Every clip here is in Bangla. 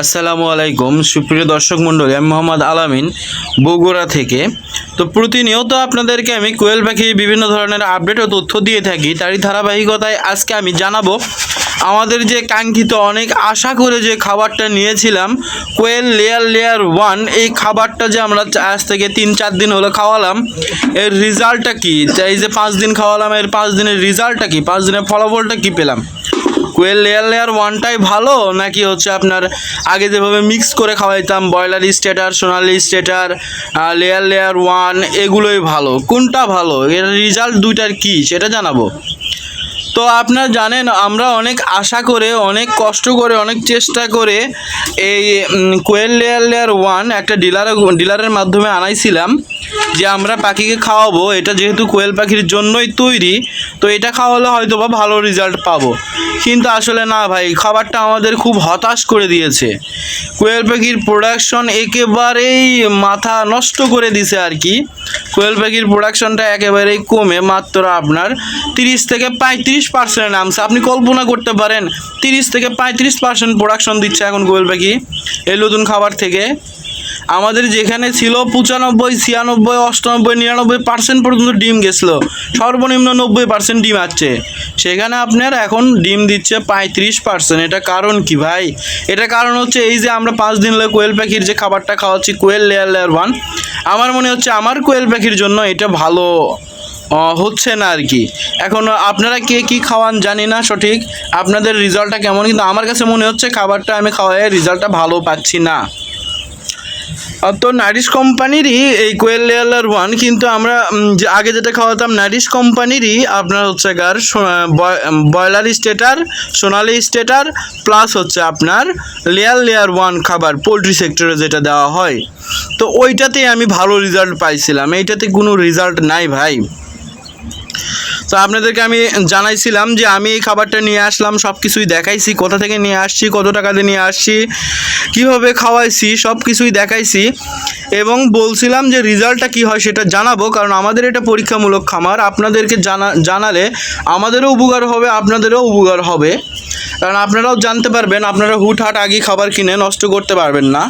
আসসালামু আলাইকুম, সুপ্রিয় দর্শক মণ্ডলী, আমি মোহাম্মদ আলামিন বগুড়া থেকে। তো প্রতিনিয়ত আপনাদেরকে আমি কোয়েল পাখির বিভিন্ন ধরনের আপডেট ও তথ্য দিয়ে থাকি। তারই ধারাবাহিকতায় আজকে আমি জানাব আমাদের যে কাঙ্ক্ষিত অনেক আশা করে যে খাবারটা নিয়েছিলাম, কোয়েল লেয়ার লেয়ার ওয়ান, এই খাবারটা যে আমরা আজ থেকে তিন চার দিন হলো খাওয়ালাম, এর রেজাল্টটা কী? এই যে পাঁচ দিন খাওয়ালাম, এর পাঁচ দিনের রেজাল্টটা কি? পাঁচ দিনের ফলাফলটা কী পেলাম? কোয়েল লেয়ার লেয়ার ওয়ানটাই ভালো? নাকি হচ্ছে আপনার আগে যেভাবে মিক্স করে খাওয়াইতাম, broiler starter, Sonali starter layer layer one, এগুলোই ভালো। কোনটা ভালো? এর রেজাল্ট দুইটার কী? সেটা জানাব। তো আপনারা জানেন, আমরা অনেক আশা করে, অনেক কষ্ট করে, অনেক চেষ্টা করে এই কোয়েল লেয়ার লেয়ার ওয়ান একটা ডিলার, ডিলারের মাধ্যমে আনাইছিলাম যে আমরা পাখিকে খাওয়াবো। এটা যেহেতু কোয়েল পাখির জন্যই তৈরি, তো এটা খাওয়ালে হয়তো বা ভালো রেজাল্ট পাবো। কিন্তু আসলে না ভাই, খাবারটা আমাদের খুব হতাশ করে দিয়েছে। কোয়েল পাখির প্রোডাকশন একেবারেই মাথা নষ্ট করে দিছে আর কি। কোয়েল পাখির প্রোডাকশনটা একেবারেই কমে, মাত্র আপনার তিরিশ থেকে পঁয়ত্রিশ পার্সেন্ট নামছে। আপনি কল্পনা করতে পারেন, তিরিশ থেকে পঁয়ত্রিশ পার্সেন্ট প্রোডাকশন দিচ্ছে এখন কোয়েল পাখি, এই নতুন খাবার থেকে। আমাদের যেখানে ছিল পঁচানব্বই, ছিয়ানব্বই, অষ্টানব্বই, নিরানব্বই পার্সেন্ট পর্যন্ত ডিম গেছিল। সর্বনিম্ন নব্বই পার্সেন্ট ডিম আছে। সেখানে আপনার এখন ডিম দিচ্ছে পঁয়ত্রিশ পার্সেন্ট এটা কারণ কি ভাই? এটা কারণ হচ্ছে এই যে আমরা পাঁচ দিন হলে কোয়েল পাখির যে খাবারটা খাওয়াচ্ছি, কোয়েল লেয়ার লেয়ার ওয়ান, আমার মনে হচ্ছে আমার কোয়েল পাখির জন্য এটা ভালো। হচ্ছে না আর কি। এখন আপনারা কে কি খাওয়ান জানি না সঠিক। আপনাদের রেজাল্টটা কেমন? কিন্তু আমার কাছে মনে হচ্ছে খাবারটা আমি খাওয়াই রেজাল্টটা ভালো পাচ্ছি না। তো নারিশ কোম্পানিরই এই কোয়েল লেয়ার ওয়ান কিন্তু আমরা যে আগে যেটা খাওয়াতাম নারিশ কোম্পানিরই আপনার হচ্ছে গার broiler starter Sonali starter plus হচ্ছে আপনার লেয়ার লেয়ার ওয়ান খাবার পোলট্রি সেক্টরে যেটা দেওয়া হয়। তো ওইটাতেই আমি ভালো রেজাল্ট পাইছিলাম। এইটাতে কোনো রেজাল্ট নাই ভাই। তো আপনাদেরকে আমি জানাইছিলাম যে আমি এই খাবারটা নিয়ে আসলাম সব কিছুই দেখাইছি, কোথা থেকে নিয়ে আসছি, কত টাকা দিয়ে নিয়ে আসছি, কীভাবে খাওয়াইছি সব কিছুই দেখাইছি এবং বলছিলাম যে রেজাল্টটা কী হয় সেটা জানাব, কারণ আমাদের এটা পরীক্ষামূলক খামার। আপনাদেরকে জানা, জানালে আমাদেরও উপকার হবে, আপনাদেরও উপকার হবে। কারণ আপনারাও জানতে পারবেন, আপনারা হুটহাট আগে খাবার কিনে নষ্ট করতে পারবেন না।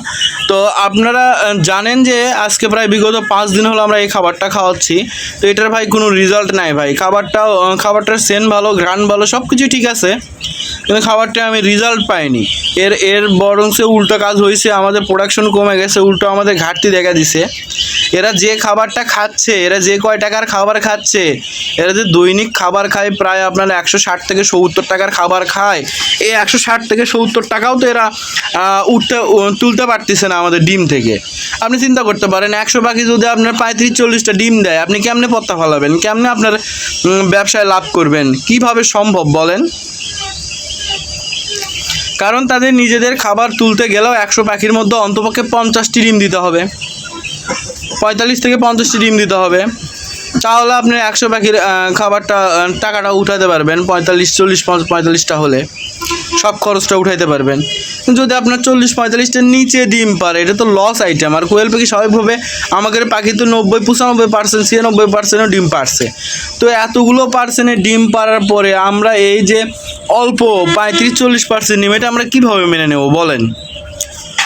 তো আপনারা জানেন যে আজকে প্রায় বিগত পাঁচ দিন হলো আমরা এই খাবারটা খাওয়াচ্ছি। তো এটার ভাই কোনো রেজাল্ট নাই ভাই। খাবারটাও খাবারটার সেন ভালো, ঘ্রাণ ভালো সব কিছু ঠিক আছে। কিন্তু খাবারটা আমি রেজাল্ট পাইনি। এর এর বরং সে উল্টো কাজ হয়েছে, আমাদের প্রোডাকশন কমে গেছে, উল্টো আমাদের ঘাটতি দেখা দিছে। এরা যে খাবারটা খাচ্ছে, এরা যে কয় টাকার খাবার খাচ্ছে, এরা যে দৈনিক খাবার খায়, প্রায় আপনার একশো ষাট থেকে সত্তর টাকার খাবার খায়, এই একশো ষাট থেকে সত্তর টাকাও তো এরা উঠতে তুলতে পারতেছে না। আমাদের ডিম থেকে। আপনি চিন্তা করতে পারেন, একশো পাখি যদি আপনার পঁয়ত্রিশ চল্লিশটা ডিম দেয়, আপনি কেমনে পত্তা ফলাবেন? কেমনে আপনার ব্যবসায় লাভ করবেন? কীভাবে সম্ভব বলেন? কারণ তাদের নিজেদের খাবার তুলতে গেলেও একশো পাখির মধ্যে অন্তপক্ষে পঞ্চাশটি ডিম দিতে হবে। পঁয়তাল্লিশ থেকে পঞ্চাশটি ডিম দিতে হবে। তাহলে আপনি একশো পাখির খাবারটা টাকাটা উঠাতে পারবেন, পঁয়তাল্লিশ, চল্লিশ, পঁয়তাল্লিশটা হলে। সব খরচটা উঠাইতে পারবেন। যদি আপনার চল্লিশ পঁয়তাল্লিশটার নিচে ডিম পারে, এটা তো লস আইটেম আর কোয়েল পাখি স্বাভাবিকভাবে আমাদের পাখি তো নব্বই, পঁচানব্বই পার্সেন্ট ছিয়ানব্বই পার্সেন্টও ডিম পারছে। তো এতগুলো পার্সেন্টের ডিম পারার পরে আমরা এই যে অল্প পঁয়ত্রিশ, চল্লিশ পার্সেন্ট ডিম, এটা আমরা কীভাবে মেনে নেব বলেন?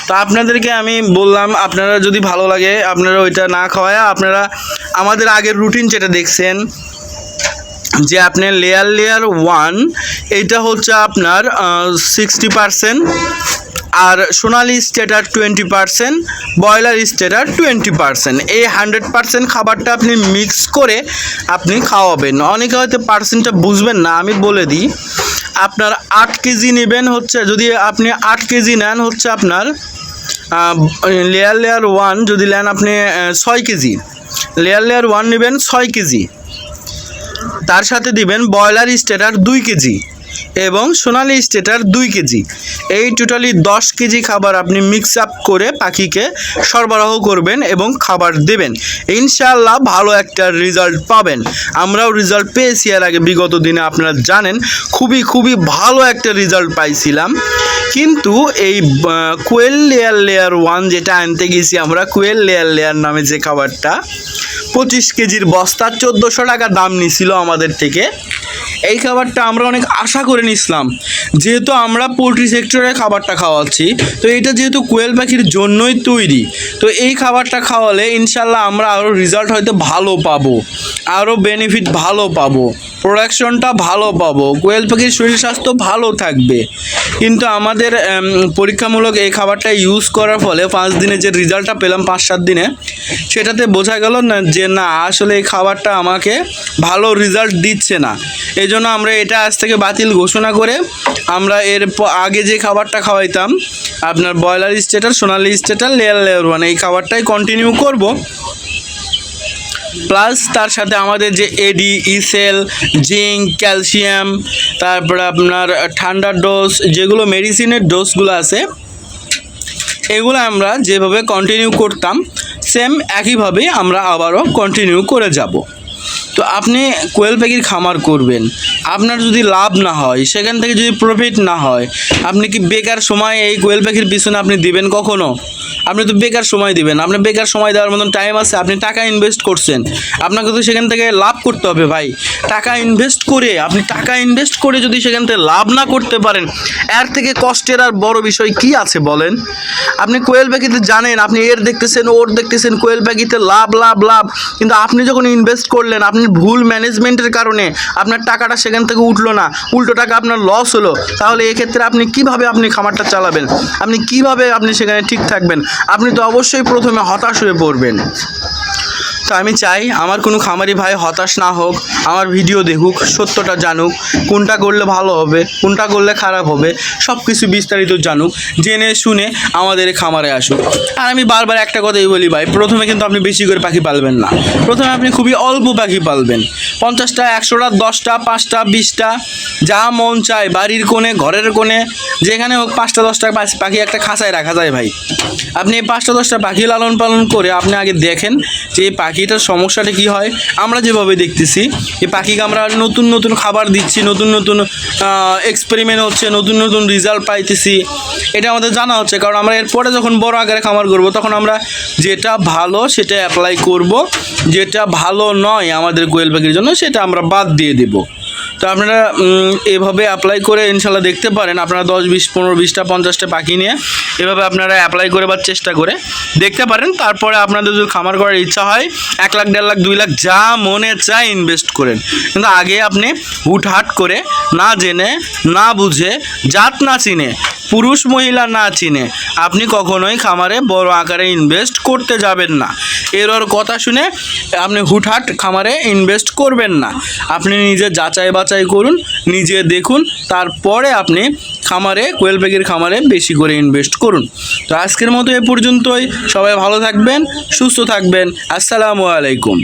তো আপনাদেরকে আমি বললাম, আপনারা যদি ভালো লাগে, আপনারা ওইটা না খাওয়ায়, আপনারা আমাদের আগের রুটিন যেটা দেখছেন যে আপনার লেয়ার লেয়ার ওয়ান এইটা হচ্ছে আপনার সিক্সটি পারসেন্ট আর Sonali starter twenty percent broiler starter twenty percent এই হান্ড্রেড পারসেন্ট খাবারটা আপনি মিক্স করে আপনি খাওয়াবেন। অনেকে হয়তো পার্সেন্টটা বুঝবেন না, আমি বলে দিই। আপনার আট কেজি নেবেন হচ্ছে, যদি আপনি আট কেজি নেন হচ্ছে আপনার লেয়ার লেয়ার ওয়ান যদি নেন আপনি ছয় কেজি। লেয়ার লেয়ার ওয়ান নেবেন ছয় কেজি। তার সাথে দিবেন ব্রয়লার স্টেটার দুই কেজি। এবং সোনালি স্টেটার দুই কেজি। এই টোটালি দশ কেজি খাবার আপনি মিক্স আপ করে পাখিকে সরবরাহ করবেন এবং খাবার দেবেন। ইনশাআল্লাহ ভালো একটা রেজাল্ট পাবেন। আমরাও রেজাল্ট পেয়েছি এর আগে, বিগত দিনে আপনারা জানেন, খুবই খুবই ভালো একটা রেজাল্ট পাইছিলাম। কিন্তু এই কোয়েল লেয়ার লেয়ার ওয়ান যেটা আনতে গেছি আমরা কোয়েল লেয়ার লেয়ার নামে যে খাবারটা, পঁচিশ কেজির বস্তা, চোদ্দোশো টাকা দাম নিছিল আমাদের থেকে। এই খাবারটা আমরা অনেক আশা করে নিছিলাম যেহেতু আমরা পোলট্রি সেক্টরে খাবারটা খাওয়াচ্ছি, তো এটা যেহেতু কোয়েল পাখির জন্যই তৈরি, তো এই খাবারটা খাওয়ালে ইনশাল্লাহ আমরা আরও রেজাল্ট হয়তো ভালো পাবো, আরও বেনিফিট ভালো পাবো। প্রোডাকশনটা ভালো পাবো। কোয়েল পাখির শরীর স্বাস্থ্য ভালো থাকবে। কিন্তু আমাদের পরীক্ষামূলক এই খাবারটা ইউজ করার ফলে পাঁচ দিনে যে রেজাল্টটা পেলাম পাঁচ সাত দিনে, সেটাতে বোঝা গেল না যে না, আসলে এই খাবারটা আমাকে ভালো রেজাল্ট দিচ্ছে না। এই জন্য আমরা এটা আজ থেকে বাতিল ঘোষণা করে আমরা এর আগে যে খাবারটা খাওয়াইতাম, আপনার broiler starter Sonali starter layer layer one এই খাবারটাই কন্টিনিউ করব। প্লাস তার সাথে আমাদের যে এডি ইসেল জিঙ্ক ক্যালসিয়াম তারপরে আপনার ঠান্ডার ডোজ যেগুলো মেডিসিনের ডোজগুলো আছে, এগুলো আমরা যেভাবে কন্টিনিউ করতাম সেম একইভাবেই আমরা আবারও কন্টিনিউ করে যাব। তো আপনি কোয়েল পাখির খামার করবেন। আপনার যদি লাভ না হয়, সেখান থেকে যদি প্রফিট না হয়, আপনি কি বেকার সময় এই কোয়েল পাখির পিছনে আপনি দিবেন কখনো? আপনি তো বেকার সময় দিবেন আপনার বেকার সময় দেওয়ার মতন টাইম আছে, আপনি টাকা ইনভেস্ট করছেন। আপনাকে তো সেখান থেকে লাভ করতে হবে ভাই। টাকা ইনভেস্ট করে, আপনি টাকা ইনভেস্ট করে যদি সেখান থেকে লাভ না করতে পারেন, এর থেকে কষ্টের আর বড় বিষয় কি আছে বলেন? আপনি কোয়েল পাখিতে জানেন, আপনি এর দেখতেছেন, ওর দেখতেছেন, কোয়েল পাখিতে লাভ লাভ লাভ। কিন্তু আপনি যখন ইনভেস্ট করলেন আপনি ভুল ম্যানেজমেন্টের কারণে আপনার টাকাটা সেখান থেকে উঠল না, উল্টো টাকা আপনার লস হলো, তাহলে এক্ষেত্রে আপনি কীভাবে আপনি খামারটা চালাবেন? আপনি কীভাবে আপনি সেখানে ঠিক থাকবেন? আপনি তো অবশ্যই প্রথমে হতাশ হয়ে পড়বেন। তো আমি চাই আমার কোনো খামারি ভাই হতাশ না হোক, আমার ভিডিও দেখুক, সত্যটা জানুক, কোনটা করলে ভালো হবে, কোনটা করলে খারাপ হবে সব কিছু বিস্তারিত জানুক, জেনে শুনে আমাদের খামারে আসুক। আর আমি বারবার একটা কথাই বলি ভাই, প্রথমে কিন্তু আপনি বেশি করে পাখি পালবেন না। প্রথমে আপনি খুবই অল্প পাখি পালবেন। পঞ্চাশটা, একশোটা, দশটা, পাঁচটা, বিশটা, যা মন চায়, বাড়ির কোণে, ঘরের কোণে, যেখানে হোক পাঁচটা, দশটা পাখি একটা খাঁচায় রাখা যায় ভাই। আপনি এই পাঁচটা, দশটা পাখি লালন পালন করে আপনি আগে দেখেন যে এই পাখিটার সমস্যাটা কি হয়। আমরা যেভাবে দেখতেছি যে পাখিকে আমরা নতুন নতুন খাবার দিচ্ছি, নতুন নতুন এক্সপেরিমেন্ট হচ্ছে, নতুন নতুন রেজাল্ট পাইতেছি। এটা আমাদের জানা হচ্ছে, কারণ আমরা এরপরে যখন বড় আকারে খামার করব, তখন আমরা যেটা ভালো সেটা অ্যাপ্লাই করব, যেটা ভালো নয় আমাদের কোয়েল পাখির জন্য, সেটা আমরা বাদ দিয়ে দেবো। তো আপনারা এভাবে অ্যাপ্লাই করে ইনশাল্লাহ দেখতে পারেন। আপনারা দশ বিশ, পনেরো বিশটা, পঞ্চাশটা পাখি নিয়ে এভাবে আপনারা অ্যাপ্লাই করে বা চেষ্টা করে দেখতে পারেন। তারপরে আপনাদের যদি খামার করার ইচ্ছা হয়, এক লাখ, দেড় লাখ, দুই লাখ, যা মনে চায় ইনভেস্ট করেন। কিন্তু আগে আপনি হুটহাট করে না জেনে, না বুঝে, জাত না চিনে, পুরুষ, মহিলা না চিনে, আপনি কখনোই খামারে বড় আকারে ইনভেস্ট করতে যাবেন না। এর কথা শুনে আপনি হুটহাট খামারে ইনভেস্ট করবেন না। আপনি নিজে যাচাই বাছাই করুন, নিজে দেখুন, তারপরে আপনি খামারে, কোয়েল পাখির খামারে বেশি করে ইনভেস্ট করুন। তো আজকের মতো এ পর্যন্তই। সবাই ভালো থাকবেন, সুস্থ থাকবেন। আসসালামু আলাইকুম।